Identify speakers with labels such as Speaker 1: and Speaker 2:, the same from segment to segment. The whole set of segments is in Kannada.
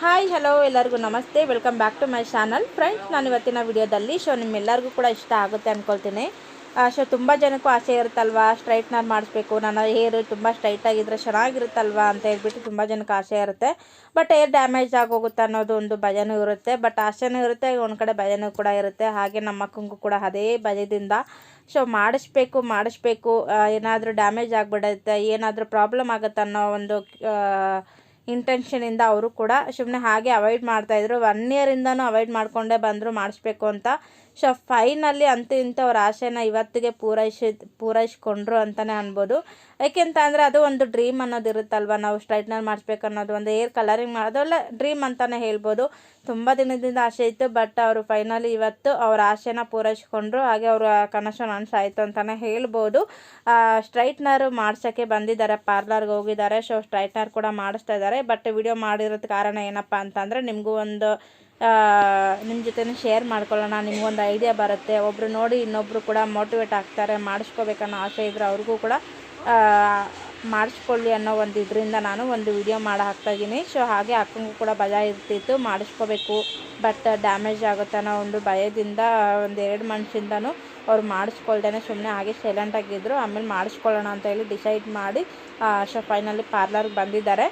Speaker 1: ಹಾಯ್ ಹಲೋ ಎಲ್ಲರಿಗೂ ನಮಸ್ತೆ. Welcome back to my channel friends ನಾನು ಇವತ್ತಿನ ವಿಡಿಯೋದಲ್ಲಿ ಶೋ ನಿಮ್ಮೆಲ್ಲರಿಗೂ ಕೂಡ ಇಷ್ಟ ಆಗುತ್ತೆ ಅಂದ್ಕೊಳ್ತೀನಿ ಶೋ ತುಂಬ ಜನಕ್ಕೂ ಆಸೆ ಇರುತ್ತಲ್ವಾ? ಸ್ಟ್ರೈಟ್ನರ್ ಮಾಡಿಸ್ಬೇಕು. ನನ್ನ ಹೇರ್ ತುಂಬ ಸ್ಟ್ರೈಟಾಗಿದ್ದರೆ ಚೆನ್ನಾಗಿರುತ್ತಲ್ವ ಅಂತ ಹೇಳ್ಬಿಟ್ಟು ತುಂಬ ಜನಕ್ಕೆ ಆಸೆ ಇರುತ್ತೆ. ಬಟ್ ಏರ್ ಡ್ಯಾಮೇಜ್ ಆಗೋಗುತ್ತೆ ಅನ್ನೋದು ಒಂದು ಭಯನೂ ಇರುತ್ತೆ. ಬಟ್ ಆಸೆನೂ ಇರುತ್ತೆ, ಒಂದು ಕಡೆ ಭಯನೂ ಕೂಡ ಇರುತ್ತೆ. ಹಾಗೆ ನಮ್ಮ ಮಕ್ಕಂಗೂ ಕೂಡ ಅದೇ ಭಯದಿಂದ ಸೊ ಮಾಡಿಸ್ಬೇಕು ಮಾಡಿಸ್ಬೇಕು. ಏನಾದರೂ ಡ್ಯಾಮೇಜ್ ಆಗಿಬಿಡುತ್ತೆ, ಏನಾದರೂ ಪ್ರಾಬ್ಲಮ್ ಆಗುತ್ತೆ ಅನ್ನೋ ಒಂದು ಇಂಟೆನ್ಷನಿಂದ ಅವರು ಕೂಡ ಸುಮ್ಮನೆ ಹಾಗೆ ಅವಾಯ್ಡ್ ಮಾಡ್ತಾಯಿದ್ರು ಒನ್ ಇಯರಿಂದನೂ ಅವಾಯ್ಡ್ ಮಾಡಿಕೊಂಡೇ ಬಂದರು ಮಾಡಿಸ್ಬೇಕು ಅಂತ ಸೊ ಫೈನಲ್ಲಿ ಅಂತೂ ಇಂಥವ್ರ ಆಸೆನ ಇವತ್ತಿಗೆ ಪೂರೈಸಿ, ಪೂರೈಸ್ಕೊಂಡ್ರು ಅಂತಲೇ ಅನ್ಬೋದು. ಯಾಕೆಂತ ಅಂದರೆ ಅದು ಒಂದು ಡ್ರೀಮ್ ಅನ್ನೋದು ಇರುತ್ತಲ್ವ? ನಾವು ಸ್ಟ್ರೈಟ್ನರ್ ಮಾಡಿಸ್ಬೇಕು ಅನ್ನೋದು, ಒಂದು ಏರ್ ಕಲರಿಂಗ್ ಮಾಡೋದಲ್ಲ ಡ್ರೀಮ್ ಅಂತಲೇ ಹೇಳ್ಬೋದು. ತುಂಬ ದಿನದಿಂದ ಆಸೆ ಇತ್ತು, ಬಟ್ ಅವರು ಫೈನಲಿ ಇವತ್ತು ಅವ್ರ ಆಸೆನ ಪೂರೈಸ್ಕೊಂಡ್ರು. ಹಾಗೆ ಅವರ ಕನಸು ನನಸಾಯಿತು ಅಂತಲೇ ಹೇಳ್ಬೋದು. ಸ್ಟ್ರೈಟ್ನರ್ ಮಾಡ್ಸೋಕ್ಕೆ ಬಂದಿದ್ದಾರೆ, ಪಾರ್ಲರ್ಗೆ ಹೋಗಿದ್ದಾರೆ. ಸೊ ಸ್ಟ್ರೈಟ್ನರ್ ಕೂಡ ಮಾಡಿಸ್ತಾ ಇದ್ದಾರೆ. ಬಟ್ ವಿಡಿಯೋ ಮಾಡಿರೋದು ಕಾರಣ ಏನಪ್ಪ ಅಂತಂದರೆ, ನಿಮಗೂ ಒಂದು ನಿಮ್ಮ ಜೊತೆ ಶೇರ್ ಮಾಡ್ಕೊಳ್ಳೋಣ. ನಿಮಗೊಂದು ಐಡಿಯಾ ಬರುತ್ತೆ. ಒಬ್ಬರು ನೋಡಿ ಇನ್ನೊಬ್ಬರು ಕೂಡ ಮೋಟಿವೇಟ್ ಆಗ್ತಾರೆ, ಮಾಡಿಸ್ಕೋಬೇಕನ್ನೋ ಆಸೆ ಇದ್ದರೆ ಅವ್ರಿಗೂ ಕೂಡ ಮಾಡಿಸ್ಕೊಳ್ಳಿ ಅನ್ನೋ ಒಂದು ಇದರಿಂದ ನಾನು ಒಂದು ವಿಡಿಯೋ ಮಾಡಿ ಹಾಕ್ತಾಯಿದ್ದೀನಿ ಸೊ ಹಾಗೆ ಅಕ್ಕನಿಗೂ ಕೂಡ ಭಯ ಇರ್ತಿತ್ತು. ಮಾಡಿಸ್ಕೋಬೇಕು. ಬಟ್ ಡ್ಯಾಮೇಜ್ ಆಗುತ್ತೆ ಅನ್ನೋ ಒಂದು ಭಯದಿಂದ ಒಂದು ಎರಡು ಮನ್ಸಿಂದನೂ ಅವ್ರು ಮಾಡಿಸ್ಕೊಳ್ದೇನೆ ಸುಮ್ಮನೆ ಹಾಗೆ ಸೈಲೆಂಟಾಗಿದ್ದರು ಆಮೇಲೆ ಮಾಡಿಸ್ಕೊಳ್ಳೋಣ ಅಂತ ಹೇಳಿ ಡಿಸೈಡ್ ಮಾಡಿ ಸೊ ಫೈನಲಿ ಪಾರ್ಲರ್ಗೆ ಬಂದಿದ್ದಾರೆ.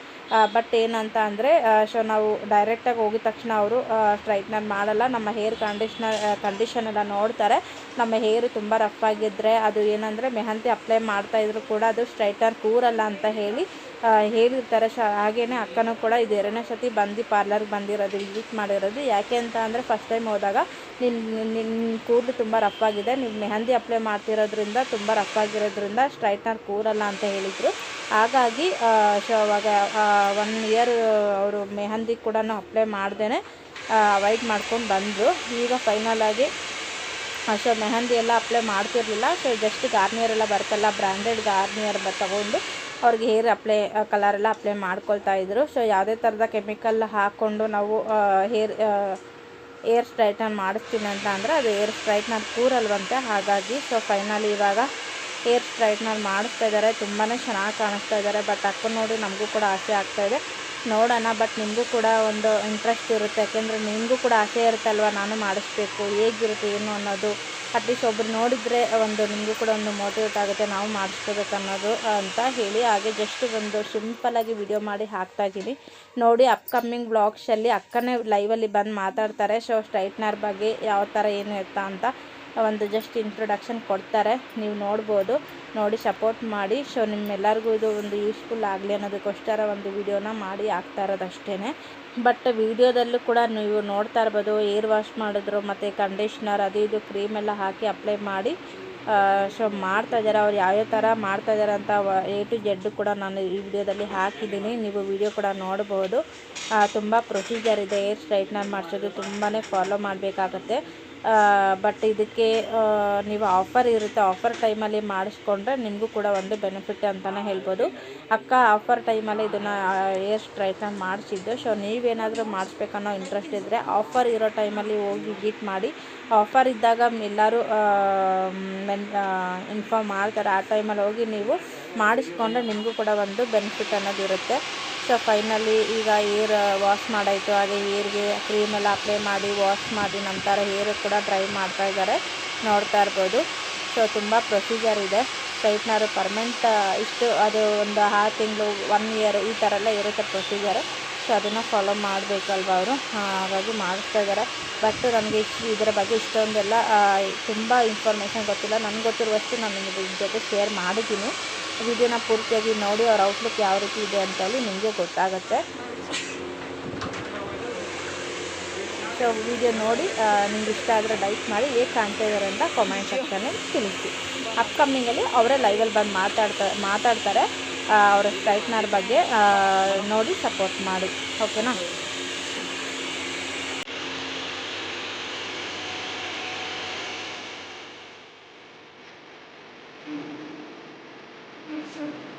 Speaker 1: ಬಟ್ ಏನಂತ ಅಂದರೆ ಸೊ ನಾವು ಡೈರೆಕ್ಟಾಗಿ ಹೋಗಿದ ತಕ್ಷಣ ಅವರು ಸ್ಟ್ರೈಟ್ನರ್ ಮಾಡಲ್ಲ. ನಮ್ಮ ಹೇರ್ ಕಂಡೀಷ್ನರ್ ಕಂಡೀಷನ್ ಎಲ್ಲ ನೋಡ್ತಾರೆ. ನಮ್ಮ ಹೇರು ತುಂಬ ರಫ್ ಆಗಿದ್ದರೆ ಅದು ಏನಂದರೆ ಮೆಹಂದಿ ಅಪ್ಲೈ ಮಾಡ್ತಾಯಿದ್ರು ಕೂಡ ಅದು ಸ್ಟ್ರೈಟ್ನರ್ ಕೂರಲ್ಲ ಅಂತ ಹೇಳಿ ಹೇಳಿರ್ತಾರೆ. ಶ ಹಾಗೆಯೇ ಅಕ್ಕನೂ ಕೂಡ ಇದು ಎರಡನೇ ಸತಿ ಬಂದು ಪಾರ್ಲರ್ಗೆ ಬಂದಿರೋದು, ವಿಸಿಟ್ ಮಾಡಿರೋದು. ಯಾಕೆ ಅಂತ ಅಂದರೆ ಫಸ್ಟ್ ಟೈಮ್ ಹೋದಾಗ ನಿನ್ನ ನಿನ್ನ ಕೂದಲು ತುಂಬ ರಫ್ ಆಗಿದೆ. ನೀವು ಮೆಹಂದಿ ಅಪ್ಲೈ ಮಾಡ್ತಿರೋದ್ರಿಂದ ತುಂಬ ರಫ್ ಆಗಿರೋದ್ರಿಂದ ಸ್ಟ್ರೈಟ್ನರ್ ಕೂರಲ್ಲ ಅಂತ ಹೇಳಿದರು. ಹಾಗಾಗಿ ಸೊ ಅವಾಗ ಒನ್ ಇಯರ್ ಅವರು ಮೆಹಂದಿ ಕೂಡ ಅಪ್ಲೈ ಮಾಡ್ದೇ ಅವಾಯ್ಡ್ ಮಾಡ್ಕೊಂಡು ಬಂದರು. ಈಗ ಫೈನಲ್ ಆಗಿ ಸೊ ಮೆಹಂದಿ ಎಲ್ಲ ಅಪ್ಲೈ ಮಾಡ್ತಿರಲಿಲ್ಲ. ಸೊ ಜಸ್ಟ್ ಗಾರ್ನಿಯರ್ ಎಲ್ಲ ಬರ್ತಲ್ಲ ಬ್ರ್ಯಾಂಡೆಡ್ ಗಾರ್ನಿಯರ್ ಬ ತಗೊಂಡು ಅವ್ರಿಗೆ ಹೇರ್ ಅಪ್ಲೈ ಕಲರ್ ಎಲ್ಲ ಅಪ್ಲೈ ಮಾಡ್ಕೊಳ್ತಾ ಇದ್ರು. ಸೊ ಯಾವುದೇ ಥರದ ಕೆಮಿಕಲ್ ಹಾಕ್ಕೊಂಡು ನಾವು ಹೇರ್ ಏರ್ ಸ್ಟ್ರೈಟ್ನರ್ ಮಾಡಿಸ್ತೀನಿ ಅಂತ ಅಂದರೆ ಅದು ಏರ್ ಸ್ಟ್ರೈಟ್ನರ್ ಕೂರಲ್ವಂತೆ ಹಾಗಾಗಿ ಸೊ ಫೈನಲಿ ಇವಾಗ ಏರ್ ಸ್ಟ್ರೈಟ್ನರ್ ಮಾಡಿಸ್ತಾ ಇದ್ದಾರೆ. ತುಂಬಾ ಚೆನ್ನಾಗಿ ಕಾಣಿಸ್ತಾ ಇದ್ದಾರೆ. ಬಟ್ ಅಕ್ಕ ನೋಡಿ ನಮಗೂ ಕೂಡ ಆಸೆ ಆಗ್ತಾ ಇದೆ. ನೋಡೋಣ ಬಟ್ ನಿಮಗೂ ಕೂಡ ಒಂದು ಇಂಟ್ರೆಸ್ಟ್ ಇರುತ್ತೆ. ಯಾಕೆಂದರೆ ನಿಮಗೂ ಕೂಡ ಆಸೆ ಇರುತ್ತಲ್ವ? ನಾನು ಮಾಡಿಸ್ಬೇಕು, ಹೇಗಿರುತ್ತೆ, ಏನು ಅನ್ನೋದು. ಅಟ್ಲೀಸ್ಟ್ ಒಬ್ರು ನೋಡಿದರೆ ಒಂದು ನಿಮಗೂ ಕೂಡ ಒಂದು ಮೋಟಿವೇಟ್ ಆಗುತ್ತೆ, ನಾವು ಮಾಡಿಸ್ಕೋಬೇಕು ಅನ್ನೋದು ಅಂತ ಹೇಳಿ. ಹಾಗೆ ಜಸ್ಟ್ ಒಂದು ಸಿಂಪಲಾಗಿ ವಿಡಿಯೋ ಮಾಡಿ ಹಾಕ್ತಾ ಇದ್ದೀನಿ. ನೋಡಿ ಅಪ್ಕಮ್ಮಿಂಗ್ ಬ್ಲಾಗ್ಸಲ್ಲಿ ಅಕ್ಕನೇ ಲೈವಲ್ಲಿ ಬಂದು ಮಾತಾಡ್ತಾರೆ. ಸೊ ಸ್ಟ್ರೈಟ್ನರ್ ಬಗ್ಗೆ ಯಾವ ಥರ ಏನು ಇರ್ತಾ ಅಂತ. ಒಂದು ಜಸ್ಟ್ ಇಂಟ್ರೊಡಕ್ಷನ್ ಕೊಡ್ತಾರೆ. ನೀವು ನೋಡ್ಬೋದು. ನೋಡಿ ಸಪೋರ್ಟ್ ಮಾಡಿ. ಸೊ ನಿಮ್ಮೆಲ್ಲರಿಗೂ ಇದು ಒಂದು ಯೂಸ್ಫುಲ್ ಆಗಲಿ ಅನ್ನೋದಕ್ಕೋಸ್ಕರ ಒಂದು ವಿಡಿಯೋನ ಮಾಡಿ ಹಾಕ್ತಾ ಇರೋದು ಅಷ್ಟೇ ಬಟ್ ವಿಡಿಯೋದಲ್ಲೂ ಕೂಡ ನೀವು ನೋಡ್ತಾ ಇರ್ಬೋದು ಏರ್ ವಾಶ್ ಮಾಡಿದ್ರು, ಮತ್ತು ಕಂಡೀಷ್ನರ್ ಅದು ಇದು ಕ್ರೀಮ್ ಎಲ್ಲ ಹಾಕಿ ಅಪ್ಲೈ ಮಾಡಿ. ಸೊ ಮಾಡ್ತಾ ಇದ್ದಾರೆ. ಅವ್ರು ಯಾವ್ಯಾವ ಥರ ಮಾಡ್ತಾ ಇದ್ದಾರೆ ಅಂತ ಎ ಟು ಜೆಡ್ ಕೂಡ ನಾನು ಈ ವಿಡಿಯೋದಲ್ಲಿ ಹಾಕಿದ್ದೀನಿ. ನೀವು ವಿಡಿಯೋ ಕೂಡ ನೋಡ್ಬೋದು. ತುಂಬ ಪ್ರೊಸೀಜರ್ ಇದೆ. ಏರ್ ಸ್ಟ್ರೈಟ್ನರ್ ಮಾಡಿಸೋದು ತುಂಬಾ ಫಾಲೋ ಮಾಡಬೇಕಾಗತ್ತೆ. ಬಟ್ ಇದಕ್ಕೆ ನೀವು ಆಫರ್ ಇರುತ್ತೆ. ಆಫರ್ ಟೈಮಲ್ಲಿ ಮಾಡಿಸ್ಕೊಂಡ್ರೆ ನಿಮಗೂ ಕೂಡ ಒಂದು ಬೆನಿಫಿಟ್ ಅಂತಲೇ ಹೇಳ್ಬೋದು. ಅಕ್ಕ ಆಫರ್ ಟೈಮಲ್ಲಿ ಇದನ್ನು ಏರ್ ಸ್ಟ್ರೈಟ್ನರ್ ಮಾಡಿಸಿದ್ದು. ಸೊ ನೀವೇನಾದರೂ ಮಾಡಿಸ್ಬೇಕನ್ನೋ ಇಂಟ್ರೆಸ್ಟ್ ಇದ್ದರೆ ಆಫರ್ ಇರೋ ಟೈಮಲ್ಲಿ ಹೋಗಿ ವಿಸಿಟ್ ಮಾಡಿ. ಆಫರ್ ಇದ್ದಾಗ ಎಲ್ಲರೂ ಇನ್ಫಾರ್ಮ್ ಮಾಡ್ತಾರೆ. ಆ ಟೈಮಲ್ಲಿ ಹೋಗಿ ನೀವು ಮಾಡಿಸ್ಕೊಂಡ್ರೆ ನಿಮಗೂ ಕೂಡ ಒಂದು ಬೆನಿಫಿಟ್ ಅನ್ನೋದು ಇರುತ್ತೆ ಸೊ ಫೈನಲಿ ಈಗ ಏರ್ ವಾಶ್ ಮಾಡಾಯಿತು. ಹಾಗೆ ಏರ್ಗೆ ಕ್ರೀಮೆಲ್ಲ ಅಪ್ಲೈ ಮಾಡಿ ವಾಶ್ ಮಾಡಿ ನಂತರ ಹೇರ್ ಕೂಡ ಡ್ರೈ ಮಾಡ್ತಾ ಇದ್ದಾರೆ. ನೋಡ್ತಾ ಇರ್ಬೋದು. ಸೊ ತುಂಬ ಪ್ರೊಸೀಜರ್ ಇದೆ. ಸ್ಟ್ರೈಟ್ನರು ಪರ್ಮನೆಂಟ್ ಇಷ್ಟು, ಅದು ಒಂದು ಆರು ತಿಂಗಳು ಒನ್ ಇಯರ್ ಈ ಥರ ಎಲ್ಲ ಇರುತ್ತೆ ಪ್ರೊಸೀಜರ್ ಸೊ ಅದನ್ನು ಫಾಲೋ ಮಾಡಬೇಕಲ್ವ ಅವರು? ಹಾಗಾಗಿ ಮಾಡಿಸ್ತಾ ಇದ್ದಾರೆ. ಬಟ್ ನನಗೆ ಇಷ್ಟು ಇದರ ಬಗ್ಗೆ ಇಷ್ಟೊಂದೆಲ್ಲ ತುಂಬ ಇನ್ಫಾರ್ಮೇಷನ್ ಗೊತ್ತಿಲ್ಲ. ನನಗೆ ಗೊತ್ತಿರುವಷ್ಟು ನಾನು ನಿಮಗೆ ಜೊತೆ ಶೇರ್ ಮಾಡಿದ್ದೀನಿ. ವಿಡಿಯೋನ ಪೂರ್ತಿಯಾಗಿ ನೋಡಿ ಅವ್ರ ಔಟ್ಲುಕ್ ಯಾವ ರೀತಿ ಇದೆ ಅಂತ ಹೇಳಿ ನಿಮಗೆ ಗೊತ್ತಾಗುತ್ತೆ. ಸೊ ವಿಡಿಯೋ ನೋಡಿ ನಿಮ್ಗೆ ಇಷ್ಟ ಆದರೆ ಲೈಕ್ ಮಾಡಿ, ಹೇಗೆ ಕಾಣ್ತಾ ಇದ್ದಾರೆ ಅಂತ ಕಾಮೆಂಟ್ ಸೆಕ್ಷನಲ್ಲಿ ತಿಳಿಸಿ. ಅಪ್ಕಮ್ಮಿಂಗಲ್ಲಿ ಅವರೇ ಲೈವಲ್ಲಿ ಬಂದು ಮಾತಾಡ್ತಾ, ಮಾತಾಡ್ತಾರೆ. ಅವರ ಸ್ಟ್ರೈಟ್ನರ್ ಬಗ್ಗೆ ನೋಡಿ ಸಪೋರ್ಟ್ ಮಾಡಿ. ಓಕೆನಾ mm